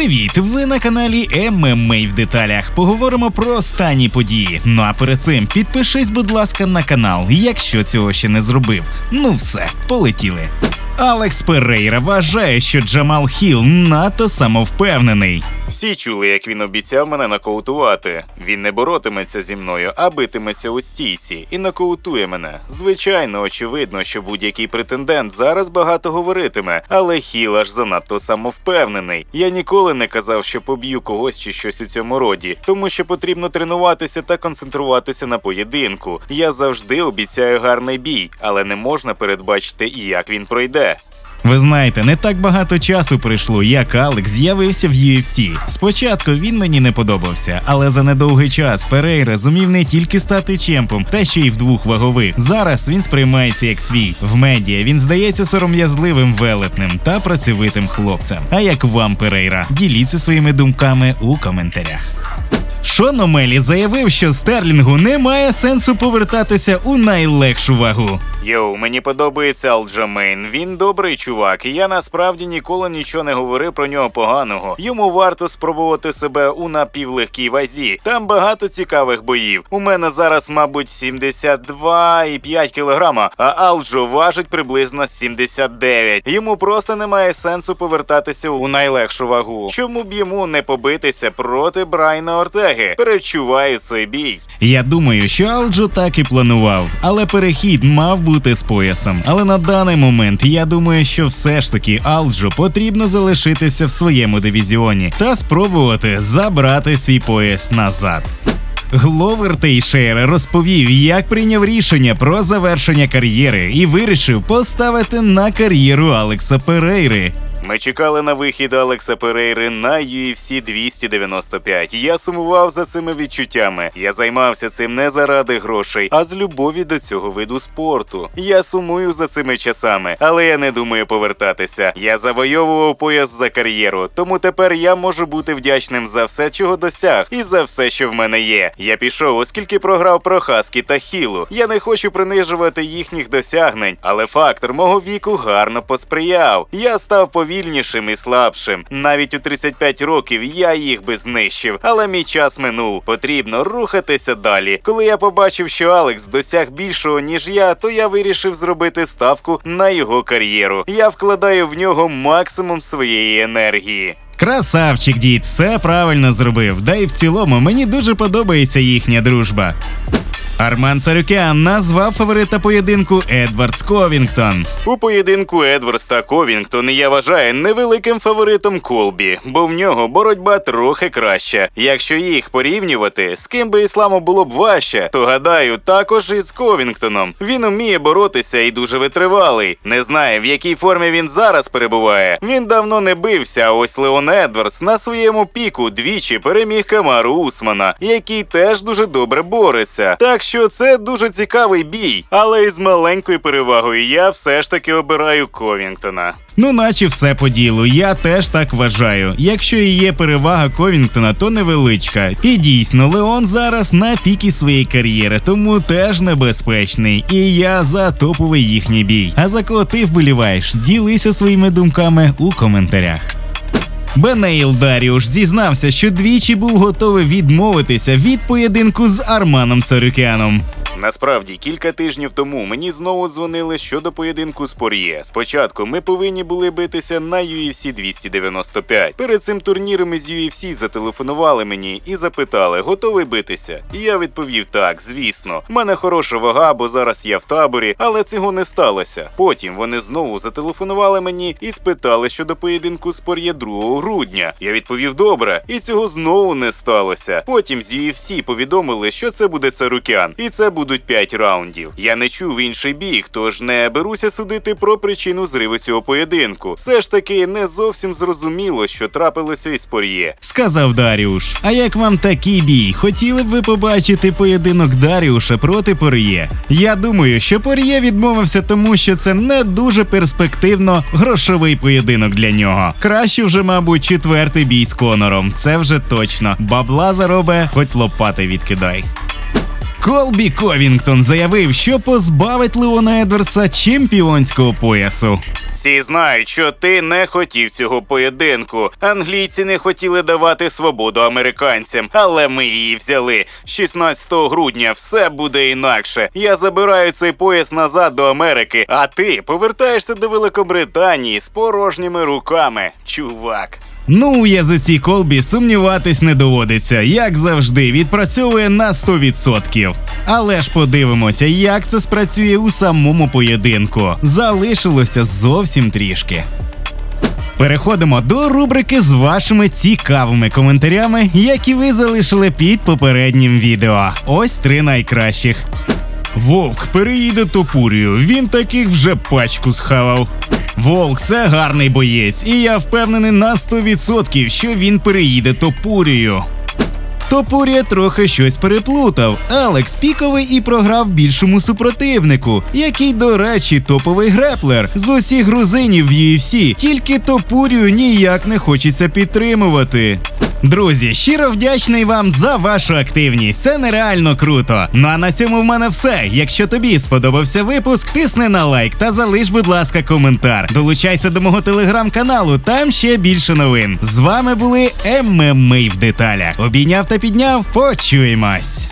Привіт! Ви на каналі ММА в деталях. Поговоримо про останні події. Ну а перед цим підпишись, будь ласка, на канал, якщо цього ще не зробив. Ну все, полетіли. Алекс Перейра вважає, що Джамал Хіл надто самовпевнений. Всі чули, як він обіцяв мене нокаутувати. Він не боротиметься зі мною, а битиметься у стійці і нокаутує мене. Звичайно, очевидно, що будь-який претендент зараз багато говоритиме, але Хіл аж занадто самовпевнений. Я ніколи не казав, що поб'ю когось чи щось у цьому роді, тому що потрібно тренуватися та концентруватися на поєдинку. Я завжди обіцяю гарний бій, але не можна передбачити, як він пройде. Ви знаєте, не так багато часу пройшло, як Алекс з'явився в UFC. Спочатку він мені не подобався, але за недовгий час Перейра зумів не тільки стати чемпом, та ще й в двох вагових. Зараз він сприймається як свій. В медіа він здається сором'язливим велетнем та працьовитим хлопцем. А як вам, Перейра? Діліться своїми думками у коментарях. Шон Омелі заявив, що Стерлінгу немає сенсу повертатися у найлегшу вагу. Йоу, мені подобається Алджамейн. Він добрий чувак, і я насправді ніколи нічого не говорив про нього поганого. Йому варто спробувати себе у напівлегкій вазі. Там багато цікавих боїв. У мене зараз, мабуть, 72,5 кілограма, а Алджо важить приблизно 79. Йому просто немає сенсу повертатися у найлегшу вагу. Чому б йому не побитися проти Брайна Ортеги? Перечуваю цей бій. Я думаю, що Алджо так і планував, але перехід мав бути з поясом. Але на даний момент я думаю, що все ж таки Алджо потрібно залишитися в своєму дивізіоні та спробувати забрати свій пояс назад. Гловер Тейшейра розповів, як прийняв рішення про завершення кар'єри і вирішив поставити на кар'єру Алекса Перейри. Ми чекали на вихід Алекса Перейри на UFC 295. Я сумував за цими відчуттями. Я займався цим не заради грошей, а з любові до цього виду спорту. Я сумую за цими часами, але я не думаю повертатися. Я завойовував пояс за кар'єру, тому тепер я можу бути вдячним за все, чого досяг, і за все, що в мене є. Я пішов, оскільки програв про Хаскі та Хілу. Я не хочу принижувати їхніх досягнень, але фактор мого віку гарно посприяв. Я став повільнішим і слабшим. Навіть у 35 років я їх би знищив, але мій час минув. Потрібно рухатися далі. Коли я побачив, що Алекс досяг більшого ніж я, то я вирішив зробити ставку на його кар'єру. Я вкладаю в нього максимум своєї енергії. Красавчик дід, все правильно зробив. Да і в цілому мені дуже подобається їхня дружба. Арман Царюкян назвав фаворита поєдинку Едвардс Ковінгтон. У поєдинку Едвардс та Ковінгтон я вважаю невеликим фаворитом Колбі, бо в нього боротьба трохи краща. Якщо їх порівнювати, з ким би ісламу було б важче, то гадаю, також і з Ковінгтоном. Він уміє боротися і дуже витривалий. Не знаю, в якій формі він зараз перебуває. Він давно не бився, а ось Леон Едвардс на своєму піку двічі переміг Камару Усмана, який теж дуже добре бореться. Так що це дуже цікавий бій, але із маленькою перевагою я все ж таки обираю Ковінгтона. Ну, наче все по ділу. Я теж так вважаю. Якщо і є перевага Ковінгтона, то невеличка. І дійсно, Леон зараз на пікі своєї кар'єри, тому теж небезпечний. І я за топовий їхній бій. А за кого ти вболіваєш? Ділися своїми думками у коментарях. Бенейл Даріуш зізнався, що двічі був готовий відмовитися від поєдинку з Арманом Царюкяном. Насправді, кілька тижнів тому мені знову дзвонили щодо поєдинку з Пор'є. Спочатку ми повинні були битися на UFC 295. Перед цим турніром із UFC зателефонували мені і запитали, готовий битися. І я відповів так, звісно. У мене хороша вага, бо зараз я в таборі, але цього не сталося. Потім вони знову зателефонували мені і спитали щодо поєдинку з Пор'є 2 грудня. Я відповів добре, і цього знову не сталося. Потім з UFC повідомили, що це буде Царукян, і це будуть 5 раундів. Я не чув інший біг, тож не беруся судити про причину зриву цього поєдинку. Все ж таки не зовсім зрозуміло, що трапилося із Пор'є. Сказав Даріуш. А як вам такий бій? Хотіли б ви побачити поєдинок Даріуша проти Пор'є? Я думаю, що Пор'є відмовився, тому що це не дуже перспективно грошовий поєдинок для нього. Краще вже, мабуть, четвертий бій з Конором. Це вже точно. Бабла заробе, хоч лопати відкидай. Колбі Ковінгтон заявив, що позбавить Леона Едвардса чемпіонського поясу. Всі знають, що ти не хотів цього поєдинку. Англійці не хотіли давати свободу американцям, але ми її взяли. 16 грудня все буде інакше. Я забираю цей пояс назад до Америки, а ти повертаєшся до Великобританії з порожніми руками, чувак. Ну, у язиці Колбі сумніватись не доводиться, як завжди, відпрацьовує на 100%. Але ж подивимося, як це спрацює у самому поєдинку. Залишилося зовсім трішки. Переходимо до рубрики з вашими цікавими коментарями, які ви залишили під попереднім відео. Ось три найкращих. Вовк переїде Топурію, він таких вже пачку схавав. Волк це гарний боєць, і я впевнений на 100%, що він переїде Топурію. Топурія трохи щось переплутав. Алекс піковий і програв більшому супротивнику, який, до речі, топовий греплер з усіх грузинів в UFC, тільки Топурію ніяк не хочеться підтримувати. Друзі, щиро вдячний вам за вашу активність. Це нереально круто. Ну а на цьому в мене все. Якщо тобі сподобався випуск, тисни на лайк та залиш, будь ласка, коментар. Долучайся до мого телеграм-каналу, там ще більше новин. З вами були ММА в деталях. Обійняв та підняв. Почуємось.